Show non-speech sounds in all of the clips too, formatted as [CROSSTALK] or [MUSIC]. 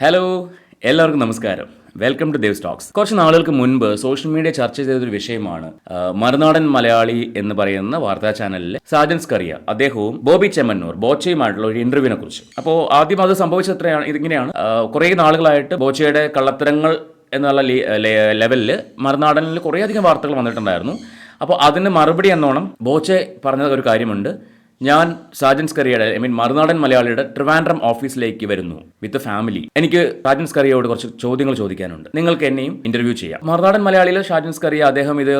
Hello എല്ലാവർക്കും നമസ്കാരം. Welcome to Dev Stokes കുറച്ച് നാളുകൾക്ക് മുൻപ് സോഷ്യൽ മീഡിയ ചർച്ച ചെയ്തൊരു വിഷയമാണ് മറുനാടൻ മലയാളി എന്ന് പറയുന്ന വാർത്താ ചാനലിലെ സാജൻസ് കറിയ അദ്ദേഹവും ബോബി ചെമ്മന്നൂർ ബോച്ചയുമായിട്ടുള്ള ഒരു ഇന്റർവ്യൂവിനെ കുറിച്ച്. അപ്പോൾ ആദ്യം അത് സംഭവിച്ചത്രയാണ് ഇതിങ്ങനെയാണ്. കുറേ നാളുകളായിട്ട് ബോച്ചയുടെ കള്ളത്തരങ്ങൾ എന്നുള്ള ലെവലിൽ മറുനാടനിൽ കുറേയധികം വാർത്തകൾ വന്നിട്ടുണ്ടായിരുന്നു. അപ്പോൾ അതിന് മറുപടി എന്നോണം ബോച്ചെ പറഞ്ഞ ഒരു കാര്യമുണ്ട്. ഞാൻ സാജൻസ് സ്കറിയുടെ ഐ മീൻ മറുനാടൻ മലയാളിയുടെ ട്രിവാൻഡ്രം ഓഫീസിലേക്ക് വരുന്നു വിത്ത് ഫാമിലി എനിക്ക് സാജൻസ് കറിയോട് കുറച്ച് ചോദ്യങ്ങൾ ചോദിക്കാനുണ്ട്. നിങ്ങൾക്ക് എന്നെയും ഇന്റർവ്യൂ ചെയ്യാം. മറുനാടൻ മലയാളിയിലെ ഷാജൻസ് കറിയ അദ്ദേഹം ഇത്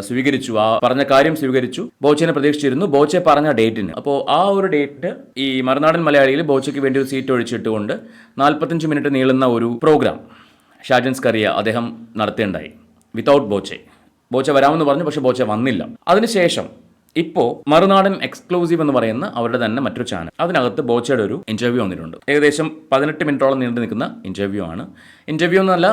സ്വീകരിച്ചു. ആ പറഞ്ഞ കാര്യം സ്വീകരിച്ചു. ബോച്ചനെ പ്രതീക്ഷിച്ചിരുന്നു. ബോച്ചെ പറഞ്ഞ ഡേറ്റിന്. അപ്പോൾ ആ ഒരു ഡേറ്റ് ഈ മറുനാടൻ മലയാളിയിൽ ബോച്ചയ്ക്ക് വേണ്ടി ഒരു സീറ്റ് ഒഴിച്ചിട്ടുകൊണ്ട് നാൽപ്പത്തഞ്ച് മിനിറ്റ് നീളുന്ന ഒരു പ്രോഗ്രാം ഷാജൻസ് കറിയ അദ്ദേഹം നടത്തേണ്ടായി. വിത്തൗട്ട് ബോച്ചെ. ബോച്ച വരാമെന്ന് പറഞ്ഞു പക്ഷെ ബോച്ച വന്നില്ല. അതിനുശേഷം ഇപ്പോൾ മറുനാടൻ എക്സ്ക്ലൂസീവ് എന്ന് പറയുന്ന അവരുടെ തന്നെ മറ്റൊരു ചാനൽ. അതിനകത്ത് ബോച്ചയുടെ ഒരു ഇന്റർവ്യൂ വന്നിട്ടുണ്ട്. ഏകദേശം പതിനെട്ട് മിനിറ്റോളം നീണ്ടു നിൽക്കുന്ന ഇന്റർവ്യൂ ആണ്. ഇന്റർവ്യൂ എന്നല്ല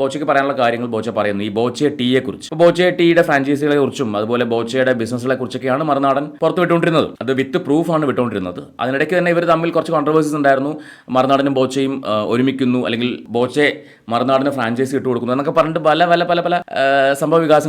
ബോച്ചയ്ക്ക് പറയാനുള്ള കാര്യങ്ങൾ ബോച്ച പറയുന്നു. ഈ ബോച്ചെ ടീയെ കുറിച്ച് ബോച്ചെ ടീയുടെ ഫ്രാഞ്ചൈസികളെ കുറിച്ചും അതുപോലെ ബോച്ചയുടെ ബിസിനസ്സുകളെ കുറിച്ചൊക്കെയാണ് മറുനാടൻ പുറത്തു വിട്ടുകൊണ്ടിരുന്നത്. അത് വിത്ത് പ്രൂഫാണ് വിട്ടുകൊണ്ടിരുന്നത്. അതിനിടയ്ക്ക് തന്നെ ഇവർ തമ്മിൽ കുറച്ച് കോൺട്രവേഴ്സീസ് ഉണ്ടായിരുന്നു. മറുനാടനും ബോച്ചയും ഒരുമിക്കുന്നു. അല്ലെങ്കിൽ ബോച്ചെ മറുനാടിന് ഫ്രാഞ്ചൈസി ഇട്ട് കൊടുക്കുന്നു എന്നൊക്കെ പറഞ്ഞിട്ട് പല പല പല പല സംഭവ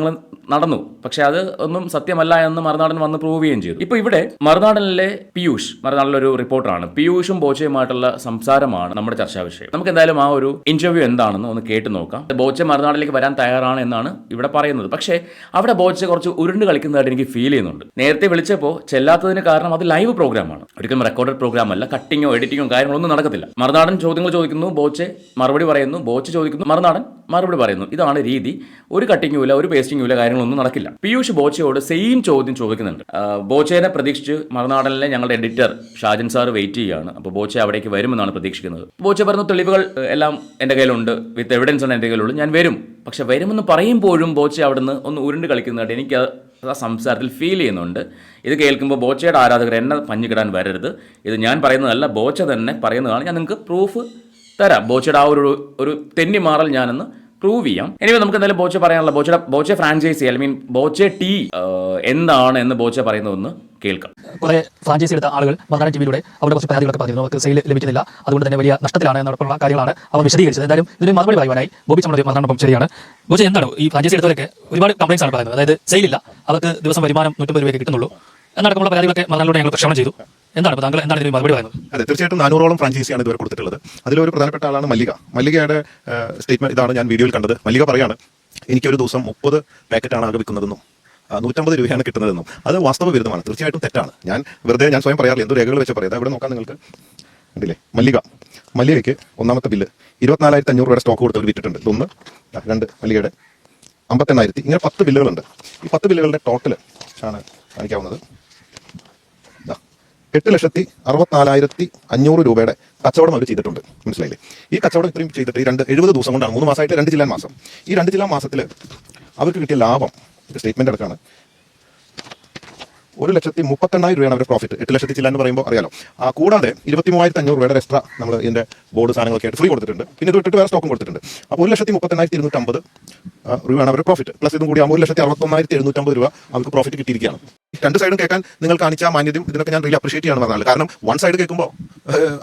നടന്നു. പക്ഷേ അത് ഒന്നും സത്യമല്ല എന്ന് മറുനാടൻ വന്ന് പ്രൂവ് ചെയ്യുകയും ചെയ്തു. ഇപ്പൊ ഇവിടെ മറുനാടനിലെ പീയൂഷ് മറുനാടിലെ ഒരു റിപ്പോർട്ടറാണ് പീയൂഷും ബോച്ചയുമായിട്ടുള്ള സംസാരമാണ് നമ്മുടെ ചർച്ചാ വിഷയം. നമുക്ക് എന്തായാലും ആ ഒരു ഇന്റർവ്യൂ എന്താണെന്ന് ഒന്ന് കേട്ട് നോക്കാം. ബോച്ച മറുനാടിലേക്ക് വരാൻ തയ്യാറാണ് എന്നാണ് ഇവിടെ പറയുന്നത്. പക്ഷേ അവിടെ ബോച്ച കുറച്ച് ഉരുണ്ട് കളിക്കുന്നതായിട്ട് എനിക്ക് ഫീൽ ചെയ്യുന്നുണ്ട്. നേരത്തെ വിളിച്ചപ്പോൾ ചെല്ലാത്തതിന് കാരണം അത് ലൈവ് പ്രോഗ്രാമാണ് ഒരിക്കലും റെക്കോർഡഡ് പ്രോഗ്രാം അല്ല. കട്ടിങ്ങോ എഡിറ്റിങ്ങോ കാര്യങ്ങളൊന്നും നടക്കത്തില്ല. മറുനാടൻ ചോദ്യങ്ങൾ ചോദിക്കുന്നു ബോച്ചെ മറുപടി പറയുന്നു ബോച്ച് ചോദിക്കുന്നു മറുനാടൻ മറുപടി പറയുന്നു. ഇതാണ് രീതി. ഒരു കട്ടിങ്ങും ഇല്ല ഒരു പേസ്റ്റിംഗും ഇല്ല കാര്യങ്ങളൊന്നും നടക്കില്ല. പീയൂഷ് ബോച്ചയോട് സെയിം ചോദ്യം ചോദിക്കുന്നുണ്ട്. ബോച്ചേനെ പ്രതീക്ഷിച്ച് മറുനാടനിലെ ഞങ്ങളുടെ എഡിറ്റർ ഷാജൻ സാർ വെയിറ്റ് ചെയ്യുകയാണ്. അപ്പോൾ ബോച്ച അവിടേക്ക് വരുമെന്നാണ് പ്രതീക്ഷിക്കുന്നത്. ബോച്ച പറഞ്ഞ തെളിവുകൾ എല്ലാം എന്റെ കയ്യിലുണ്ട് വിത്ത് എവിഡൻസ് ആണ് എന്റെ കയ്യിലുള്ളൂ. ഞാൻ വരും. പക്ഷെ വരുമെന്ന് പറയുമ്പോഴും ബോച്ച അവിടുന്ന് ഒന്ന് ഉരുണ്ട് കളിക്കുന്നതായിട്ട് എനിക്ക് ആ സംസാരത്തിൽ ഫീൽ ചെയ്യുന്നുണ്ട്. ഇത് കേൾക്കുമ്പോൾ ബോച്ചയുടെ ആരാധകർ എന്നെ പഞ്ഞുകിടാൻ വരരുത്. ഇത് ഞാൻ പറയുന്നതല്ല ബോച്ച തന്നെ പറയുന്നതാണ്. ഞാൻ നിങ്ങൾക്ക് പ്രൂഫ് തരാം. ബോച്ചയുടെ ആ ഒരു ഒരു തെന്നി മാറൽ ഞാനൊന്ന് പ്രൂവ് ചെയ്യാം. എനിവേ നമുക്ക് എന്തായാലും ബോച്ച പറയാനുള്ള ബോച്ചയുടെ Bocha franchise I mean Bocha tea എന്താണ് എന്ന് ബോച്ച പറയുന്നതൊന്ന് കേൾക്കാം. കുറെ ഫ്രാഞ്ചൈസി എടുത്ത ആളുകൾ മറുനാടൻ ടിവിയിലൂടെ അവരുടെ കുറച്ച് പരാതികളൊക്കെ പറഞ്ഞിരുന്നു. അവർക്ക് സെയിൽ ലഭിക്കുന്നില്ല അതുകൊണ്ട് തന്നെ വലിയ നഷ്ടത്തിലാണ് എന്നുള്ള കാര്യങ്ങളാണ് അവർ വിശദീകരിച്ചത്. എന്തായാലും ഇതിന് മറുപടി പറയുവാനായി. ബോബി ചമ്മളി മറുനാടൊപ്പം ശരിയാണ്. ബോച്ച എന്താണ്? ഈ ഫ്രാഞ്ചൈസി എടുത്തവരൊക്കെ ഒരുപാട് കംപ്ലൈൻസ് ആണ് പറയുന്നത്. അതായത് സെയിൽ ഇല്ല. അവർക്ക് ദിവസം വരുമാനം നൂറ്റമ്പത് രൂപയൊക്കെ കിട്ടുന്നുള്ളൂ. എന്നടക്കമുള്ള പരാതികളൊക്കെ മറന്നാലൂടെ ഞങ്ങൾ പ്രക്ഷേപണം ചെയ്തു. എന്താണ് താങ്കൾ എന്താണ് ഇതിന് മറുപടി പറയുന്നത്? അതെ തീർച്ചയായിട്ടും നാനൂറോളം ഫ്രാഞ്ചൈസിയാണ് ഇതുവരെ കൊടുത്തിട്ടുള്ളത്. അതിലൊരു പ്രധാനപ്പെട്ട ആളാണ് മല്ലിക. മല്ലികയുടെ സ്റ്റേറ്റ്മെന്റ് ഇതാണ് ഞാൻ വീഡിയോയിൽ കണ്ടത്. മല്ലിക പറയാണ് എനിക്കൊരു ദിവസം മുപ്പത് പാക്കറ്റാണ് ആകെ വിൽക്കുന്നതെന്നും നൂറ്റമ്പത് രൂപയാണ് കിട്ടുന്നതെന്നും. അത് വാസ്തവ വിരുദ്ധമാണ് തീർച്ചയായിട്ടും തെറ്റാണ്. ഞാൻ വെറുതെ ഞാൻ സ്വയം പറയാറില്ല. എന്തോ രേഖകൾ വെച്ച് പറയാം. ഇവിടെ നോക്കാം നിങ്ങൾക്ക്. കണ്ടില്ലേ? മല്ലിക. മല്ലികയ്ക്ക് ഒന്നാമത്തെ ബില്ല് ഇരുപത്തിനാലായിരത്തി അഞ്ഞൂറ് രൂപയുടെ സ്റ്റോക്ക് കൊടുത്തവർ വിറ്റിട്ടുണ്ട്. ഇതൊന്ന് രണ്ട് മല്ലികയുടെ. അമ്പത്തെണ്ണായിരത്തി ഇങ്ങനെ പത്ത് ബില്ലുകളുണ്ട്. ഈ പത്ത് ബില്ലുകളുടെ ടോട്ടൽ ആണ് കാണിക്കാവുന്നത്. എട്ട് ലക്ഷത്തി അറുപത്തിനാലായിരത്തി അഞ്ഞൂറ് രൂപയുടെ കച്ചവടം അവർ ചെയ്തിട്ടുണ്ട്. മനസ്സിലായില്ലേ? ഈ കച്ചവടം ഇത്രയും ചെയ്തിട്ട് ഈ രണ്ട് എഴുപത് ദിവസം കൊണ്ടാണ് മൂന്ന് മാസമായിട്ട് രണ്ട് ജില്ലാ മാസം. ഈ രണ്ട് ജില്ലാ മാസത്തിൽ അവർക്ക് കിട്ടിയ ലാഭം സ്റ്റേറ്റ്മെന്റ് അടക്കാണ് ഒരു ലക്ഷത്തി മുപ്പത്തെണ്ണായിരം രൂപയാണ് അവരുടെ പ്രോഫിറ്റ് എട്ട് ലക്ഷത്തി ചില്ല എന്ന് പറയുമ്പോൾ അറിയാലോ. ആ കൂടാതെ ഇരുപത്തി മൂവായിരത്തി അഞ്ഞൂറ് രൂപയുടെ എക്സ്ട്രാ നമ്മൾ ഇതിന്റെ ബോർഡ് സാധനങ്ങളൊക്കെ ആയിട്ട് ഫ്രീ കൊടുത്തിട്ടുണ്ട്. പിന്നെ ഇത് വിട്ടിട്ട് വേറെ സ്റ്റോക്കും കൊടുത്തിട്ടുണ്ട്. അപ്പോൾ ഒരു ലക്ഷത്തി മുപ്പത്തെണ്ണായിരത്തി ഇരുന്നൂറ്റമ്പത് ആ, രൂപയാണ് അവരുടെ പ്രോഫിറ്റ് പ്ലസ് ഇതും കൂടി ആകുമ്പോൾ ഒരു ലക്ഷത്തി അറുപത്തൊന്നായിരത്തി എഴുന്നൂറ്റമ്പത് രൂപ അവർക്ക് പ്രോഫിറ്റ് കിട്ടിയിരിക്കുകയാണ്. രണ്ട് സൈഡും കേൾക്കാൻ നിങ്ങൾ കാണിച്ച ആ മാന്യതയും ഇതിനൊക്കെ ഞാൻ റിയലി അപ്രീഷിയേറ്റ് ചെയ്യണം പറഞ്ഞാൽ കാരണം വൺ സൈഡ് കേൾക്കുമ്പോൾ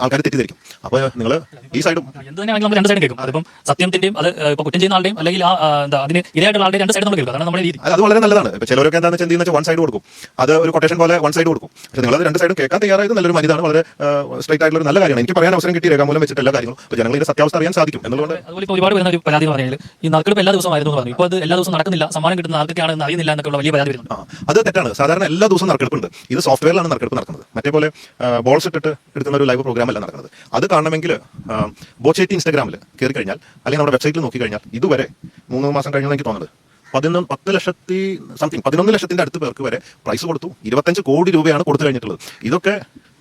ആൾക്കാർ തെറ്റിദ്ധരിക്കും. അപ്പോൾ നിങ്ങൾ ഈ സൈഡും എന്ത് നമ്മൾ രണ്ട് സൈഡും കേൾക്കും. അതിപ്പം സത്യത്തിന്റെയും അത് ഇപ്പോൾ കുറ്റം ചെയ്യുന്ന ആളുടെയും അല്ലെങ്കിൽ ആ, ആ, എന്താ അതിന് ഇരയായിട്ടുള്ള ആളുടെ രണ്ട് സൈഡ് നമ്മൾ കേൾക്കും. അതാണ് നമ്മുടെ രീതി. അത് വളരെ നല്ലതാണ്. ചിലവരൊക്കെ എന്താണെന്ന് വെച്ചാൽ വൺ സൈഡ് കൊടുക്കും. അത് ഒരു കൊട്ടേഷൻ പോലെ വൺ സൈഡ് കൊടുക്കും. പക്ഷേ നിങ്ങൾ അത് രണ്ട് സൈഡും കേൾക്കാൻ തയ്യാറായത് നല്ലൊരു മനിതാണ് വളരെ സ്ട്രൈറ്റ് ആയിട്ടുള്ള നല്ല കാര്യമാണ്. എനിക്ക് പറയാൻ അവസരം കിട്ടി രേഖാമൂലം വെച്ചിട്ട് എല്ലാ കാര്യങ്ങളും. അപ്പോൾ ജനങ്ങളുടെ സത്യാവസ്ഥ അറിയാൻ സാധിക്കും. എന്നുള്ളത് അതുപോലെ ഇപ്പോൾ ഒരുപാട് വരുന്ന ഒരു പരാതി പറയുന്നത് പറഞ്ഞാൽ ഈ നറുക്കെടുപ്പ് എല്ലാ ദിവസവും ആയിരുന്നു എന്ന് പറഞ്ഞു. ഇപ്പോൾ അത് എല്ലാ ദിവസവും നടക്കുന്നില്ല. സമ്മാനം കിട്ടുന്ന ആർക്കൊക്കെയാണെന്ന് അറിയുന്നില്ല എന്നൊക്കെയുള്ള വലിയ പരാതി വരുന്നുണ്ട്. അത് തെറ്റാണ്. സാധാരണ എല്ലാ ദിവസവും നറുക്കെടുപ്പുണ്ട്. ഇത് സോഫ്റ്റ്വെയറിലാണ് നറുക്കെടുപ്പ് നടക്കുന്നത്. മറ്റേ പോലെ ബോൾസ് ഇട്ടിട്ട് എടുക്കുന്ന ഒരു ലൈവ് പ്രോഗ്രാം അല്ല നടക്കുന്നത്. അത് കാണണമെങ്കിൽ ബോച്ചേറ്റി ഇൻസ്റ്റാഗ്രാമിൽ കയറി കഴിഞ്ഞാൽ അല്ലെങ്കിൽ നമ്മുടെ വെബ്സൈറ്റിൽ നോക്കി കഴിഞ്ഞാൽ ഇതുവരെ മൂന്ന് മാസം കഴിഞ്ഞാൽ എനിക്ക് തോന്നുന്നത് പതിനൊന്ന് പത്ത് ലക്ഷത്തി സംതിങ് പതിനൊന്ന് ലക്ഷത്തിന്റെ അടുത്ത് പേർക്ക് വരെ പ്രൈസ് കൊടുത്തു. ഇരുപത്തഞ്ച് കോടി രൂപയാണ് കൊടുത്തു കഴിഞ്ഞിട്ടുള്ളത്. ഇതൊക്കെ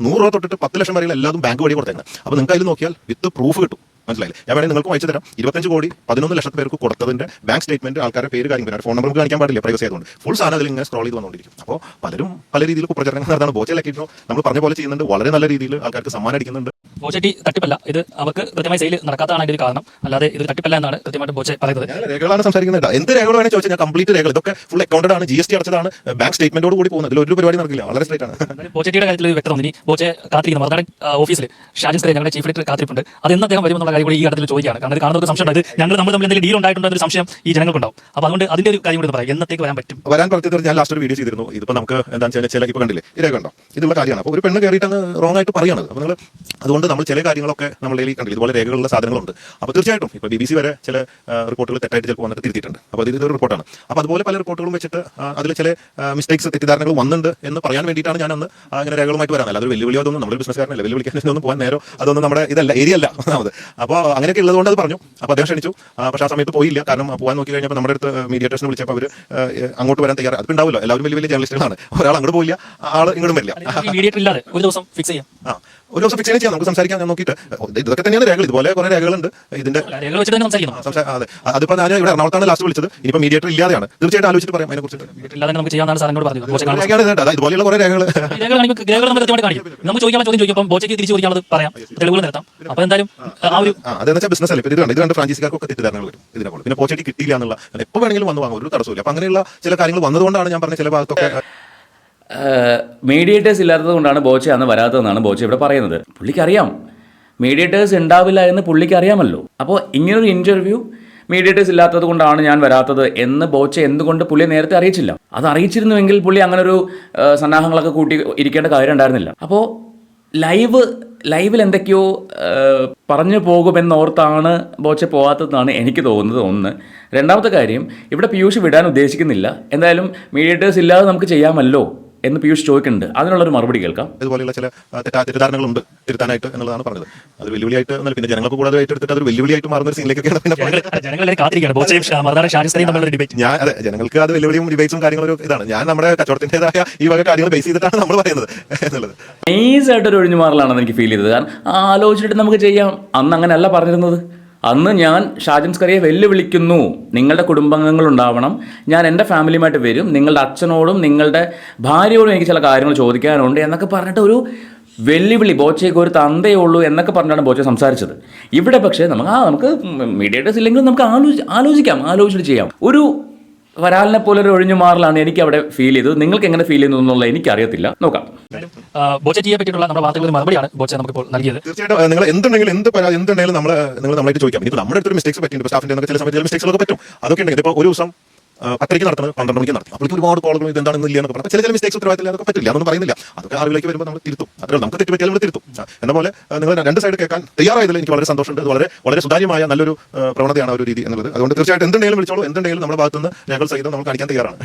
നൂറ് രൂപ തൊട്ടിട്ട് പത്ത് ലക്ഷം വരെയുള്ള എല്ലാതും ബാങ്ക് വഴി കൊടുത്തേക്കുന്നത് അപ്പോൾ നിങ്ങൾക്ക് അതിൽ നോക്കിയാൽ വിത്ത് പ്രൂഫ് കിട്ടും. മനസ്സിലായില്ലേ? ഞാൻ വേണമെങ്കിൽ നിങ്ങൾക്ക് അയച്ചു തരാം. ഇരുപത്തഞ്ച് കോടി പതിനൊന്ന് ലക്ഷത്തി പേർക്ക് കൊടുത്തതിന്റെ ബാങ്ക് സ്റ്റേറ്റ്മെന്റ് ആൾക്കാരുടെ പേര് കാര്യം ഫോൺ നമ്പർ കാണിക്കാൻ പാടില്ല പ്രൈവസി ആയതുകൊണ്ട്. ഫുൾ സാധനം അതിൽ ഇങ്ങനെ സ്ക്രോൾ ചെയ്ത് വന്നുകൊണ്ടിരിക്കും. അപ്പോൾ പലരും പല രീതിയിൽ പ്രചരണങ്ങൾ നടത്താണ് ബോച്ചയിലാക്കിയിട്ടുണ്ടോ നമ്മൾ പറഞ്ഞ പോലെ ചെയ്യുന്നുണ്ട്. വളരെ നല്ല രീതിയിൽ ആൾക്കാർക്ക് സമ്മാനം അടിക്കുന്നുണ്ട്. ബോച്ചട്ടി തട്ടിപ്പല്ല. ഇത് അവർക്ക് കൃത്യമായി സെയിൽ നടക്കാത്തതാണ് അതിന്റെ ഒരു കാരണം. അല്ലാതെ ഇത് തട്ടിപ്പല്ല എന്നാണ് കൃത്യമായിട്ട് ബോച്ചെ പറയുന്നത്. രേഖകളാണ് സംസാരിക്കുന്നത്. എന്ത് രേഖകൾ വേണമെങ്കിൽ ചോദിച്ചാൽ ഞാൻ കംപ്ലീറ്റ് രേഖകൾ ഇതൊക്കെ ഫുൾ അക്കൗണ്ടഡ് ആണ്. ജി എസ് ടി അടച്ചതാണ്. ബാങ്ക് സ്റ്റേറ്റ്മെന്റോട് കൂടി പോകുന്നത്. ഇതിൽ ഒരു പരിപാടി നടക്കില്ല. വളരെ സ്ട്രൈറ്റ് ആണ്. [LAUGHS] ബോച്ചേട്ടിയുടെ കാര്യത്തിൽ ഒരു വ്യക്തത ഇനി ബോച്ചെ കാത്തിരിക്കുന്നു. മറുനാടൻ ഓഫീസിൽ ഷാജിൻ സ്കരെ ഞങ്ങളുടെ ചീഫ് എഡിറ്റർ കാത്തിരിപ്പുണ്ട്. അത് എന്ന് അദ്ദേഹം വരുമെന്നുള്ള കാര്യം കൂടി ഈ ഘട്ടത്തിൽ ചോദിക്കുകയാണ്. കാരണം കാണുന്ന കാണുന്നവർക്ക് സംശയം ഉണ്ട് ഞങ്ങൾ നമ്മൾ തമ്മിൽ എന്തെങ്കിലും ഡീൽ ഉണ്ടായിട്ടുണ്ടോ എന്നൊരു സംശയം ഈ ജനങ്ങൾക്കുണ്ടാവും. അപ്പോൾ അതുകൊണ്ട് അതിന്റെ ഒരു കാര്യം കൂടി പറയാം. എന്നത്തേക്ക് വരാൻ പറ്റും? വരാൻ പറഞ്ഞത് ഞാൻ ലാസ്റ്റ് ഒരു വീഡിയോ ചെയ്തിരുന്നു. ഇപ്പൊ നമുക്ക് എന്താ വെച്ചാൽ ചില ഇപ്പൊ കണ്ടില്ലേ? ഇതേ കണ്ടോ? ഇതുള്ള കാര്യമാണ് അപ്പോൾ ഒരു പെണ്ണ് കയറിയിട്ട് റോങ് ആയിട്ട് പറയുന്നത് അപ്പോൾ നിങ്ങൾ അതുകൊണ്ട് നമ്മൾ ചില കാര്യങ്ങളൊക്കെ നമ്മുടെ കയ്യിൽ കണ്ടില്ല? ഇതുപോലെ രേഖകളുള്ള സാധനങ്ങളുണ്ട്. അപ്പോൾ തീർച്ചയായിട്ടും ഇപ്പോൾ ബി ബി സി വരെ ചില റിപ്പോർട്ടുകൾ തെറ്റായിട്ട് ചിലപ്പോൾ വന്നിട്ട് തിരുത്തിയിട്ടുണ്ട്. അപ്പോൾ ഇത് ഇതൊരു റിപ്പോർട്ടാണ്. അപ്പോൾ അതുപോലെ പല റിപ്പോർട്ടുകളും വെച്ചിട്ട് അതിൽ ചില മിസ്റ്റേക്സ് തെറ്റിദ്ധാരണകൾ വന്നിട്ടുണ്ട് എന്ന് പറയാൻ വേണ്ടിയിട്ടാണ് ഞാൻ അന്ന് അങ്ങനെ രേഖകളുമായിട്ട് വരാനല്ല അതൊരു വെല്ലുവിളിയോ വെല്ലുവിളി അതൊന്നും നമ്മുടെ ബിസിനസ്സുകാരനല്ല വെല്ലുവിളിക്കാനൊന്നും പോകാൻ നേരോ അതൊന്നും നമ്മുടെ ഇതല്ല ഏരിയ അല്ല. ഒന്നാമത്. അപ്പോൾ അങ്ങനെയൊക്കെ ഉള്ളതുകൊണ്ട് അത് പറഞ്ഞു. അപ്പോൾ അദ്ദേഹം ക്ഷണിച്ചു. പക്ഷേ ആ സമയത്ത് പോയില്ല. കാരണം പോകാൻ നോക്കി കഴിഞ്ഞപ്പോൾ നമ്മുടെ അടുത്ത് മീഡിയേറ്റേഴ്സിനെ വിളിച്ചപ്പോൾ അവർ അങ്ങോട്ട് വരാൻ തയ്യാറ് അത് ഉണ്ടാവില്ല എല്ലാവരും വലിയ വലിയ ജേർണലിസ്റ്റുകളാണ് ഒരാൾ അങ്ങോട്ട് പോയില്ല ആൾ ഇങ്ങോട്ടും വരില്ല. ഒരു ദിവസം ഫിക്സ് ചെയ്യാം. ആ. ഒരു ദിവസം ഫിക്സ് ചെയ്യാം. നമുക്ക് സംസാരിക്കാം. ഞാൻ നോക്കിയിട്ട്. ഇതൊക്കെ തന്നെയാണ് രേഖകൾ. ഇതുപോലെ കുറെ രേഖകളുണ്ട്. ഇതിന്റെ അതെ. അതിപ്പോ ഞാൻ ഇവിടെ എറണാകുളത്താണ് ലാസ്റ്റ് വിളിച്ചത്. ഇനിയിപ്പോ മീഡിയേറ്റർ ഇല്ലാതെയാണ്. തീർച്ചയായിട്ടും ആലോചിച്ചിട്ട് പറയാം അതിനെ കുറിച്ച് ഇതുപോലെയുള്ള കുറെ രേഖകൾ അതെന്ന് വെച്ചാൽ ബിസിനസ് അല്ലേ? ഇപ്പൊ ഇത് കണ്ട് ഇത് കണ്ട് ഫ്രാഞ്ചൈസിക്കാർക്കൊക്കെ തെറ്റിദ്ധാരണകൾ വരും. ഇതിനെ കൊണ്ട് പിന്നെ പോച്ചടി കിട്ടിയില്ല എന്നുള്ള എപ്പോൾ വേണമെങ്കിലും വന്ന് വാങ്ങും. ഒരു തടസ്സമില്ല അപ്പൊ അങ്ങനെയുള്ള ചില കാര്യങ്ങൾ വന്നതുകൊണ്ടാണ് ഞാൻ പറഞ്ഞ ചില ഭാഗത്തൊക്കെ മീഡിയേറ്റേഴ്സ് ഇല്ലാത്തത് കൊണ്ടാണ് ബോച്ച അന്ന് വരാത്തതെന്നാണ് ബോച്ച ഇവിടെ പറയുന്നത്. പുള്ളിക്കറിയാം. മീഡിയേറ്റേഴ്സ് ഉണ്ടാവില്ല എന്ന് പുള്ളിക്ക് അറിയാമല്ലോ അപ്പോൾ ഇങ്ങനൊരു ഇന്റർവ്യൂ മീഡിയേറ്റേഴ്സ് ഇല്ലാത്തത് കൊണ്ടാണ് ഞാൻ വരാത്തത് എന്ന് ബോച്ച എന്തുകൊണ്ട് പുള്ളിയെ നേരത്തെ അറിയിച്ചില്ല? അത് അറിയിച്ചിരുന്നുവെങ്കിൽ പുള്ളി അങ്ങനെ ഒരു സന്നാഹങ്ങളൊക്കെ കൂട്ടി ഇരിക്കേണ്ട കാര്യം ഉണ്ടായിരുന്നില്ല. അപ്പോൾ ലൈവ് ലൈവിൽ എന്തൊക്കെയോ പറഞ്ഞു പോകുമെന്നോർത്താണ് ബോച്ച പോകാത്തതെന്നാണ് എനിക്ക് തോന്നുന്നത് ഒന്ന്. രണ്ടാമത്തെ കാര്യം ഇവിടെ പിയൂഷ് വിടാൻ ഉദ്ദേശിക്കുന്നില്ല. എന്തായാലും മീഡിയേറ്റേഴ്സ് ഇല്ലാതെ നമുക്ക് ചെയ്യാമല്ലോ. എന്ന് പീയൂഷ് ചോദിക്കുന്നുണ്ട്. അതിനുള്ളൊരു മറുപടി കേൾക്കാം. ഇതുപോലെയുള്ള ചില തെറ്റിദ്ധാരണകളുണ്ട്. തിരുത്താനായിട്ട് എന്നുള്ളതാണ് പറഞ്ഞത്. അത് വെല്ലുവിളിയായിട്ട് എന്നാൽ പിന്നെ ജനങ്ങൾക്ക് കൂടുതൽ എടുത്തിട്ട് അത് വെല്ലുവിളിയായിട്ട് മാറുന്ന ഒരു സീനിലേക്കൊക്കെയാണ് പിന്നെ ഞാൻ അതെ ജനങ്ങൾക്ക് അത് വെല്ലുവിളിയും ഡിബേറ്റ്സും കാര്യങ്ങളും ഒരു ഇതാണ്. ഞാൻ നമ്മുടെ കച്ചവടത്തിന്റെതായ ഈ വക കാര്യങ്ങൾ ബേസ് ചെയ്തിട്ടാണ് നമ്മൾ പറയുന്നത് എന്നുള്ളത്. നൈസായിട്ടൊരു ഒഴിഞ്ഞു മാറലാണെന്ന് എനിക്ക് ഫീൽ ചെയ്തത്. കാരണം ആലോചിച്ചിട്ട് നമുക്ക് ചെയ്യാം. അന്ന് അങ്ങനെയല്ല പറഞ്ഞിരുന്നത്. അന്ന് ഞാൻ ഷാജൻസ്കറിയെ വെല്ലുവിളിക്കുന്നു. നിങ്ങളുടെ കുടുംബാംഗങ്ങൾ ഉണ്ടാവണം. ഞാൻ എന്റെ ഫാമിലിയുമായിട്ട് വരും. നിങ്ങളുടെ അച്ഛനോടും നിങ്ങളുടെ ഭാര്യയോടും എനിക്ക് ചില കാര്യങ്ങൾ ചോദിക്കാനുണ്ട് എന്നൊക്കെ പറഞ്ഞിട്ട് ഒരു വെല്ലുവിളി ബോച്ചയ്ക്ക് ഒരു തന്തയേ ഉള്ളൂ എന്നൊക്കെ പറഞ്ഞാണ് ബോച്ച സംസാരിച്ചത്. ഇവിടെ പക്ഷേ നമുക്ക് ആ നമുക്ക് മീഡിയേറ്റേഴ്സ് ഇല്ലെങ്കിലും നമുക്ക് ആലോചി ആലോചിക്കാം ആലോചിച്ചിട്ട് ചെയ്യാം. ഒരു വരാലിനെ പോലെ ഒരു ഒഴിഞ്ഞു മാറലാണ് എനിക്ക് അവിടെ ഫീൽ ചെയ്തത്. നിങ്ങൾക്ക് എങ്ങനെ ഫീൽ ചെയ്യുന്നു എന്നുള്ളത് എനിക്കറിയത്തില്ല. നോക്കാം. ബോച്ച ടീയെ പറ്റിയിട്ടുള്ള നമ്മുടെ വാർത്തകളിൽ മറുപടിയാണ് ബോച്ച നമുക്കിപ്പോൾ നൽകിയത്. തീർച്ചയായിട്ടും നിങ്ങൾ എന്തുണ്ടെങ്കിലും എന്ത് പരാതി എന്തുണ്ടെങ്കിലും നമ്മൾ നിങ്ങൾ നമ്മളായിട്ട് ചോദിക്കാം. ഇനി നമ്മുടെ അടുത്തൊരു മിസ്റ്റേക്സ് പറ്റിയിട്ടുണ്ട്. സ്റ്റാഫിന്റെ ചില സമയത്ത് മിസ്റ്റേക്സ് ഒക്കെ പറ്റും. അതൊക്കെ ഉണ്ടെങ്കിൽ ഇപ്പോൾ ഒരു ദിവസം പത്തരയ്ക്ക് നടത്തുന്നത് പന്ത്രണ്ട് മണിക്ക് നടത്തും. അപ്പോൾ ഒരുപാട് കോളുകൾ ഇത് എന്താണെന്ന് ഇല്ല എന്നൊക്കെ പറഞ്ഞാൽ ചില ചില മിസ്റ്റേക്സ് ഉത്തരവാദിത്തമില്ല അതൊക്കെ പറ്റില്ല. അതൊന്നും പറയുന്നില്ല. അതൊക്കെ ആറുകളിലേക്ക് വരുമ്പോൾ നമ്മൾ തിരുത്തും. അത്രേ നമുക്ക് തെറ്റ് പറ്റിയാൽ നമ്മൾ തിരുത്തും എന്ന പോലെ നിങ്ങൾ രണ്ട് സൈഡ് കേൾക്കാൻ തയ്യാറായതിൽ എനിക്ക് വളരെ സന്തോഷമുണ്ട്. അത് വളരെ വളരെ സുതാര്യമായ നല്ലൊരു പ്രവണതയാണ് ആ ഒരു രീതി എന്നുള്ളത്. അതുകൊണ്ട് തീർച്ചയായിട്ടും എന്തുണ്ടെങ്കിലും വിളിച്ചോളൂ. എന്തുണ്ടെങ്കിലും നമ്മുടെ ഭാഗത്തുനിന്ന് ഞങ്ങൾ സഹിതം നമ്മൾ കാണിക്കാൻ തയ്യാറാണ്.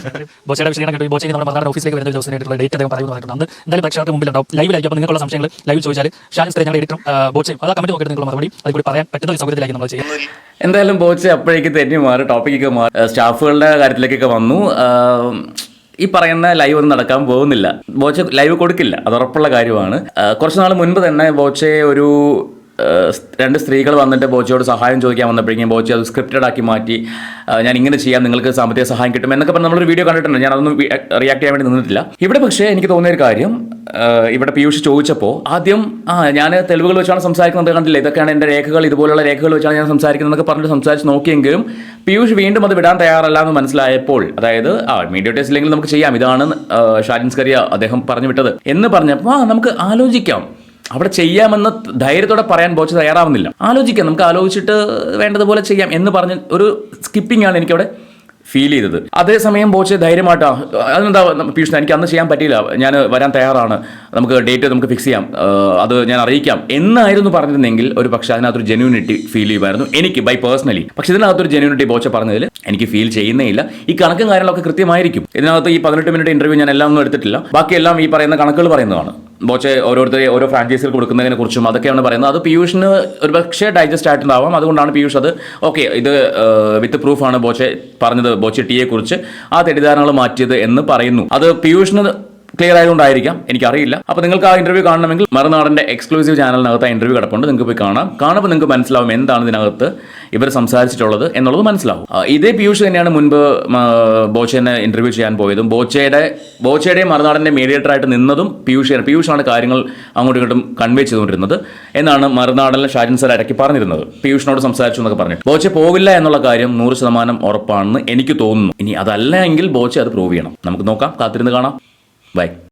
ബോച്ചയുടെ വിശദീകരണം കേട്ടു ബോച്ചയ്ക്ക് നമ്മുടെ മറുനാടൻ ഓഫീസിലേക്ക് വരുന്ന ദിവസമായിട്ടുള്ള ഡേറ്റ് അദ്ദേഹം പറഞ്ഞിട്ടുണ്ട്. അന്ന് എന്തായാലും പ്രേക്ഷകർക്ക് മുമ്പിൽ ഉണ്ടാവും. ലൈവിലായിരിക്കും അപ്പോൾ നിങ്ങൾക്കുള്ള സംശയങ്ങൾ ലൈവ് ചോദിച്ചാൽ ഷാജിസ് ഞങ്ങളുടെ എഡിറ്ററും ബോച്ചയും. അത് കമന്റ് നോക്കിയിട്ട് നിങ്ങൾ മറുപടി. അതുകൂടി പറയാൻ പറ്റുന്ന ഒരു സൗകര്യത്തിലായിരിക്കും നമ്മൾ ചെയ്യുന്നത്. എന്തായാലും ബോച്ച് അപ്പോഴേക്ക് തെറ്റി മാറി ടോപ്പിക്കൊക്കെ മാറി. സ്റ്റാഫുകളുടെ കാര്യത്തിലേക്കൊക്കെ വന്നു. ഈ പറയുന്ന ലൈവ് ഒന്നും നടക്കാൻ പോകുന്നില്ല. ബോച്ച ലൈവ് കൊടുക്കില്ല. അത് ഉറപ്പുള്ള കാര്യമാണ്. കുറച്ച് നാൾ മുൻപ് തന്നെ ബോച്ചയെ ഒരു രണ്ട് സ്ത്രീകൾ വന്നിട്ട് ബോച്ചയോട് സഹായം ചോദിക്കാൻ വന്നപ്പോഴേക്കും ബോച്ച അത് സ്ക്രിപ്റ്റഡ് ആക്കി മാറ്റി ഞാൻ ഇങ്ങനെ ചെയ്യാം. നിങ്ങൾക്ക് സാമ്പത്തിക സഹായം കിട്ടും. എന്നൊക്കെ പറഞ്ഞ് നമ്മളൊരു വീഡിയോ കണ്ടിട്ടുണ്ട്. ഞാൻ അതൊന്നും റിയാക്ട് ചെയ്യാൻ വേണ്ടി നിന്നിട്ടില്ല. ഇവിടെ പക്ഷേ എനിക്ക് തോന്നിയ ഒരു കാര്യം ഇവിടെ പീയൂഷ് ചോദിച്ചപ്പോൾ ആദ്യം ആ ഞാൻ തെളിവുകൾ വെച്ചാണ് സംസാരിക്കുന്നത് കണ്ടില്ല? ഇതൊക്കെയാണ് എന്റെ രേഖകൾ ഇതുപോലുള്ള രേഖകൾ വെച്ചാണ് ഞാൻ സംസാരിക്കുന്നതൊക്കെ പറഞ്ഞിട്ട് സംസാരിച്ച് നോക്കിയെങ്കിലും പീയൂഷ് വീണ്ടും അത് വിടാൻ തയ്യാറല്ല എന്ന് മനസ്സിലായപ്പോൾ അതായത് ആ ടെസ്റ്റ് ഇല്ലെങ്കിൽ നമുക്ക് ചെയ്യാം. ഇതാണ് കരിയ അദ്ദേഹം പറഞ്ഞു വിട്ടത്. എന്ന് പറഞ്ഞപ്പോൾ ആ നമുക്ക് ആലോചിക്കാം. അവിടെ ചെയ്യാമെന്ന് ധൈര്യത്തോടെ പറയാൻ ബോച്ച് തയ്യാറാവുന്നില്ല. ആലോചിക്കാം. നമുക്ക് ആലോചിച്ചിട്ട് വേണ്ടതുപോലെ ചെയ്യാം. എന്ന് പറഞ്ഞ് ഒരു സ്കിപ്പിംഗ് ആണ് എനിക്കവിടെ ഫീൽ ചെയ്തത്. അതേസമയം ബോച്ചെ ധൈര്യമായിട്ടാ. അതെന്താ പീഷ്ണ എനിക്ക് അന്ന് ചെയ്യാൻ പറ്റിയില്ല. ഞാൻ വരാൻ തയ്യാറാണ്. നമുക്ക് ഡേറ്റ് നമുക്ക് ഫിക്സ് ചെയ്യാം. അത് ഞാൻ അറിയിക്കാം. എന്നായിരുന്നു പറഞ്ഞിരുന്നെങ്കിൽ ഒരു പക്ഷേ അതിനകത്തൊരു ജെന്യൂനിറ്റി ഫീൽ ചെയ്യുമായിരുന്നു. എനിക്ക് ബൈ പേഴ്സണലി പക്ഷെ ഇതിനകത്തൊരു ജെന്യൂനിറ്റി ബോച്ച പറഞ്ഞതിൽ എനിക്ക് ഫീൽ ചെയ്യുന്നേ ഇല്ല. ഈ കണക്കും കാര്യങ്ങളൊക്കെ കൃത്യമായിരിക്കും. ഇതിനകത്ത് ഈ പതിനെട്ട് മിനിറ്റ് ഇന്റർവ്യൂ ഞാൻ എല്ലാം ഒന്നും എടുത്തിട്ടില്ല. ബാക്കിയെല്ലാം ഈ പറയുന്ന കണക്കുകൾ പറയുന്നതാണ്. ബോച്ചെ ഓരോരുത്തരെ ഓരോ ഫ്രാഞ്ചൈസികൾ കൊടുക്കുന്നതിനെ കുറിച്ചും അതൊക്കെയാണ് പറയുന്നത്. അത് പീയൂഷിന് ഒരുപക്ഷെ ഡൈജസ്റ്റ് ആയിട്ടുണ്ടാവാം. അതുകൊണ്ടാണ് പീയൂഷ് അത് ഓക്കെ ഇത് വിത്ത് പ്രൂഫാണ് ബോച്ചെ പറഞ്ഞത് ബോച്ചെ ടിയെ കുറിച്ച് ആ തെറ്റിദ്ധാരണകൾ മാറ്റിയത് എന്ന് പറയുന്നു. അത് പീയൂഷിന് ക്ലിയർ ആയതുകൊണ്ടായിരിക്കാം. എനിക്കറിയില്ല. അപ്പോൾ നിങ്ങൾക്ക് ആ ഇന്റർവ്യൂ കാണണമെങ്കിൽ മറുനാടന്റെ എക്സ്ക്ലൂസീവ് ചാനലിനകത്ത് ആ ഇന്റർവ്യൂ കിടപ്പുണ്ട്. നിങ്ങൾക്ക് പോയി കാണാം. കാണുമ്പോൾ നിങ്ങൾക്ക് മനസ്സിലാവും എന്താണ് ഇതിനകത്ത് ഇവർ സംസാരിച്ചിട്ടുള്ളത് എന്നുള്ളത് മനസ്സിലാവും. ഇതേ പീയൂഷ് തന്നെയാണ് മുൻപ് ബോച്ചേനെ ഇന്റർവ്യൂ ചെയ്യാൻ പോയതും. ബോച്ചയുടെ ബോച്ചയുടെയും മറുനാടന്റെ മീഡിയേറ്ററായിട്ട് നിന്നതും പീയൂഷാണ് പീയൂഷാണ് കാര്യങ്ങൾ അങ്ങോട്ടും ഇങ്ങോട്ടും കൺവേ ചെയ്തുകൊണ്ടിരുന്നത് എന്നാണ് മറുനാടനിലെ ഷാജിൻ സർ ഇടയ്ക്ക് പറഞ്ഞിരുന്നത്. പീയൂഷിനോട് സംസാരിച്ചു എന്നൊക്കെ പറഞ്ഞിട്ട്. ബോച്ചെ പോവില്ല എന്നുള്ള കാര്യം നൂറ് ശതമാനം ഉറപ്പാണെന്ന് എനിക്ക് തോന്നുന്നു. ഇനി അതല്ല എങ്കിൽ ബോച്ചെ അത് പ്രൂവ് ചെയ്യണം. നമുക്ക് നോക്കാം. കാത്തിരുന്ന് കാണാം. ബൈ